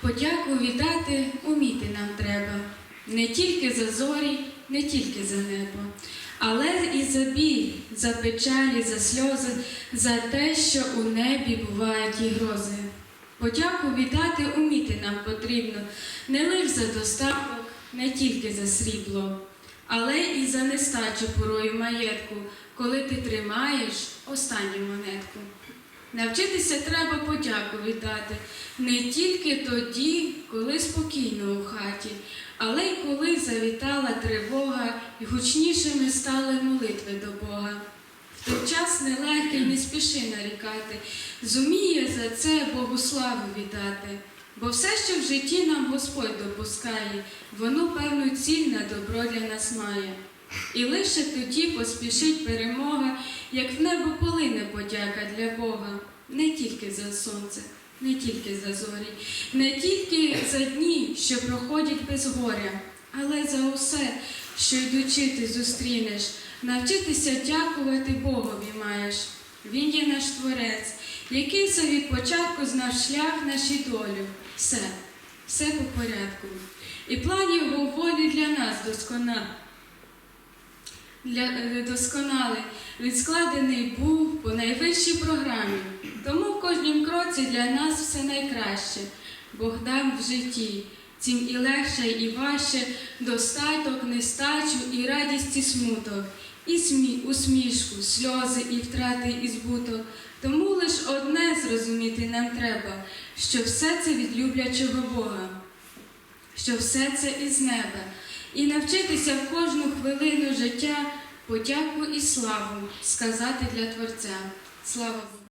Подяку віддати уміти нам треба. Не тільки за зорі, не тільки за небо, але і за біль, за печалі, за сльози, за те, що у небі бувають і грози. Подяку віддати уміти нам потрібно не лише за достаток, не тільки за срібло, але і за нестачу порою маєтку, коли ти тримаєш останню монетку. Навчитися треба подяку віддати не тільки тоді, коли спокійно у хаті, але й коли завітала тривога і гучнішими стали молитви до Бога. В той час нелегкий не спіши нарікати, зуміє за це Богу славу віддати. Бо все, що в житті нам Господь допускає, воно певну ціль на добро для нас має. І лише тоді поспішить перемога, як в небо полине подяка для Бога, не тільки за сонце, не тільки за зорі, не тільки за дні, що проходять без горя, але за усе, що йдучи ти зустрінеш, навчитися дякувати Богові маєш. Він є наш творець, який все від початку знав шлях нашій долю. Все, все по порядку. І план його волі для нас досконал досконалий, він складений був по найвищій програмі. Тому в кожнім кроці для нас все найкраще. Бог дав в житті. Цім і легше, і важче, достаток, нестачу, і радість, і смуток, і смі, усмішку, сльози, і втрати, і збуток. Тому лиш одне зрозуміти нам треба, що все це від люблячого Бога що все це із неба, і навчитися в кожну хвилину життя подяку і славу сказати для Творця. Слава Богу!